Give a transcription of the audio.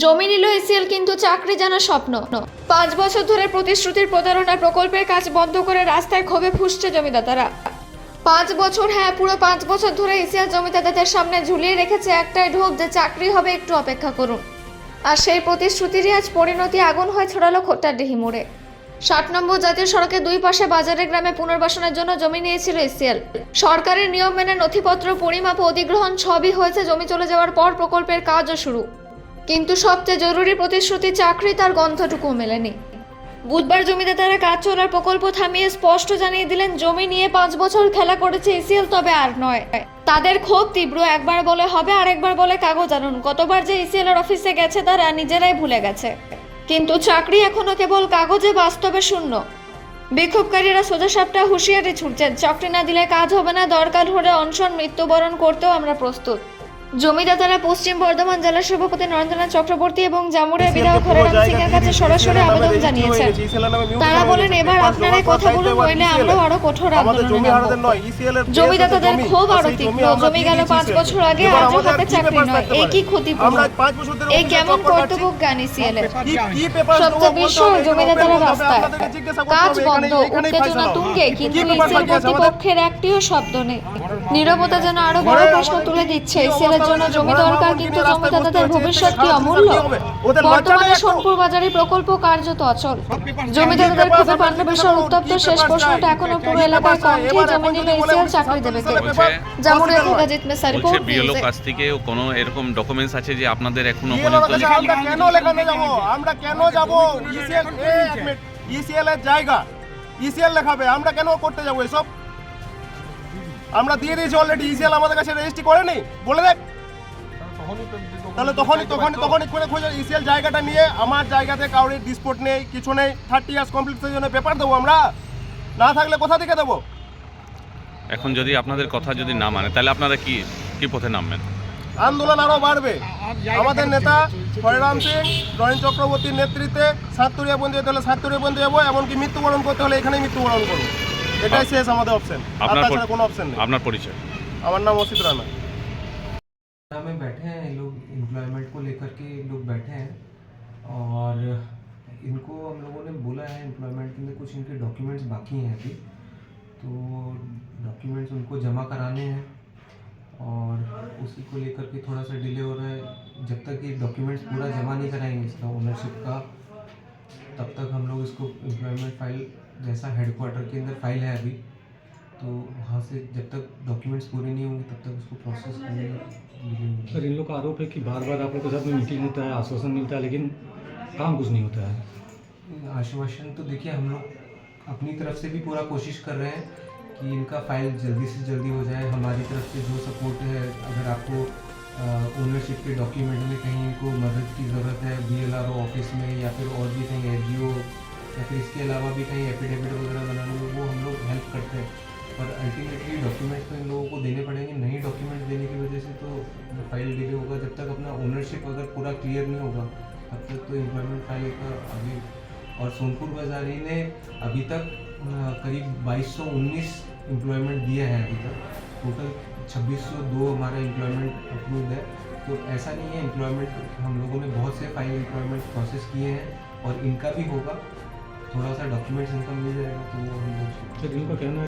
জমি নিল এসিএল, কিন্তু চাকরি জানা স্বপ্ন। পাঁচ বছর ধরে প্রতিশ্রুতির প্রতারণা প্রকল্পের কাজ বন্ধ করে রাস্তায় ক্ষোভে ফুসছে জমিদাতারা। পাঁচ বছর হ্যাঁ পুরো পাঁচ বছর ধরে এসিএল জমিদাতাদের সামনে ঝুলিয়ে রেখেছে একটাই ঢোক যে চাকরি হবে একটু অপেক্ষা করুন। আর সেই প্রতিশ্রুতিরই আজ পরিণতি আগুন হয়ে ছড়ালো খোট্টারডিহি মোড়ে। ষাট নম্বর জাতীয় সড়কের দুই পাশে বাজারের গ্রামে পুনর্বাসনের জন্য জমি নিয়েছিল এসিএল। সরকারের নিয়ম মেনে নথিপত্র পরিমাপ অধিগ্রহণ সবই হয়েছে, জমি চলে যাওয়ার পর প্রকল্পের কাজও শুরু। কিন্তু সবচেয়ে জরুরি প্রতিশ্রুতি, চাকরি তার গন্ধটুকু মেলেনি। বুধবার জমিদাতারা কাজ চলার প্রকল্প থামিয়ে স্পষ্ট জানিয়ে দিলেন, জমি নিয়ে পাঁচ বছর খেলা করেছে এসিএল, তবে আর নয়। তাদের ক্ষোভ তীব্র, একবার বলে হবে, আরেকবার বলে কাগজ আনুন। কতবার যে এসিএল এর অফিসে গেছে তারা নিজেরাই ভুলে গেছে। কিন্তু চাকরি এখনও কেবল কাগজে, বাস্তবে শূন্য। বিক্ষোভকারীরা সোজা সাপটা হুঁশিয়ারি ছুটছেন চাকরি না দিলে কাজ হবে না, দরকার হলে অনশন, মৃত্যুবরণ করতেও আমরা প্রস্তুত। জমিদাতারা পশ্চিম বর্ধমান জেলার সভাপতি নরেন্দ্রনাথ চক্রবর্তী এবং জামুরের বিধায়ক হরিরাম সিং এর কাছে সরাসরি আবেদন জানিয়েছেন। তারা বলেন এবার আপনারা এই কথাগুলো নইলে আমরাও আরও কঠোর আন্দোলনে জমিদাতাদের জমি, ক্ষোভ আরও তীব্র জমি গেল পাঁচ বছর আগে আজও হাতে চাকরি নয়। এই কি ক্ষতিপূর্ণ? আমরা ধরে এই কেমন কর্তব্য জ্ঞান ইসিএল এর? সবচেয়ে বিশ্ব জমিদাতারা রাস্তায়। কাজ বন্ধ উত্তেজনা। তুঙ্গে কিন্তু ইসিএল? কর্তৃপক্ষের একটিও শব্দ নেই। নীরবতা যেন আরও বড় প্রশ্ন তুলে দিচ্ছে ইসিএল জন্য জমি দরকার কিন্তু জমিদাতাদের ভবিষ্যৎ কি অমূল্য? বর্তমানে সোনপুর বাজারে প্রকল্প কার্যত অচল। জমিদাতাদের ক্ষোভে পাণ্ডবেশ্বর উত্তপ্ত শেষ প্রশ্নটা এখনও পুরো এলাকায় কণ্ঠে জমি নিলে চাকরি দেবে কে বলছে রিপোর্ট বিএলও কাছ থেকে কোনো এরকম ডকুমেন্টস আছে যে আপনাদের এখনও পর্যন্ত আমরা কেন যাব? আমরা কেন যাব? ইসিএল ইসিএল এর জায়গা। ইসিএল লেখাবে আমরা কেন করতে যাব? এসব আমরা দিয়ে দিয়েছি অলরেডি ইসিএল আমাদের কাছে রেজিস্ট্রি করে করেনি। বলে দেখ। তাহলে তখনই তখনই তখনই করে খোঁজে ইসিএল জায়গাটা নিয়ে আমার জায়গাতে কাউরির ডিসপোর্ট নেই কিছু নেই থার্টি ইয়ার্স কমপ্লিটের জন্য পেপার দেবো আমরা। না থাকলে কোথা থেকে দেবো? এখন যদি আপনাদের কথা যদি না মানে তাহলে আপনারা কি কি পথে নামবেন? আন্দোলন আরও বাড়বে। আমাদের নেতা হরিরাম সিং নরেন চক্রবর্তীর নেতৃত্বে সাততুরিয়া বন্ধু যেতে হলে সাততুরিয়া বন্ধু যাব এমনকি মৃত্যুবরণ করতে হলে এখানেই মৃত্যুবরণ করব। এটাই শেষ আমাদের অপশন আর আপনার তাছাড়া পর- কোনো অপশন নেই আপনার পরিচয় আমার নাম অসিত রানা में बैठे हैं ये लोग एम्प्लॉयमेंट को लेकर के ये लोग बैठे हैं और इनको हम लोगों ने बोला है एम्प्लॉयमेंट के लिए कुछ इनके डॉक्यूमेंट्स बाकी हैं अभी तो डॉक्यूमेंट्स उनको जमा कराने हैं और उसी को लेकर के थोड़ा सा डिले हो रहा है जब तक ये डॉक्यूमेंट्स पूरा जमा नहीं कराएंगे इसका ओनरशिप का तब तक हम लोग इसको एम्प्लॉयमेंट फ़ाइल जैसा हेडक्वार्टर के अंदर फ़ाइल है अभी तो वहाँ से जब तक डॉक्यूमेंट्स पूरे नहीं होंगे तब तक उसको प्रोसेस करने सर इन लोग का आरोप है कि बार बार आप लोग के साथ में मीटिंग होता है आश्वासन मिलता है लेकिन काम कुछ नहीं होता है। आश्वासन तो देखिए हम लोग अपनी तरफ़ से भी पूरा कोशिश कर रहे हैं कि इनका फ़ाइल जल्दी से जल्दी हो जाए। हमारी तरफ़ से जो सपोर्ट है अगर आपको ओनरशिप के डॉक्यूमेंट में कहीं इनको मदद की ज़रूरत है B L R O office में या फिर और भी कहीं एच या फिर इसके अलावा भी कहीं एफिडेविट वगैरह बनाने में वो हम लोग हेल्प करते हैं। पर अल्टीमेटली डॉक्यूमेंट्स तो इन लोगों को देने पड़ेंगे, नहीं डॉक्यूमेंट देने की वजह से तो फ़ाइल डिले होगा। जब तक अपना ओनरशिप अगर पूरा क्लियर नहीं होगा, तब तक तो एम्प्लॉयमेंट फ़ाइल का आगे और सोनपुर बाजारी ने अभी तक करीब बाईस सौ उन्नीस एम्प्लॉयमेंट दिया है अभी तक। टोटल 2602 हमारा एम्प्लॉयमेंट अप्रूव है। तो ऐसा नहीं है एम्प्लॉयमेंट हम लोगों ने बहुत से फ़ाइल एम्प्लॉयमेंट प्रोसेस किए हैं और इनका भी होगा। थोड़ा सा डॉक्यूमेंट्स इनका मिल जाएगा तो वो हम लोग कहना है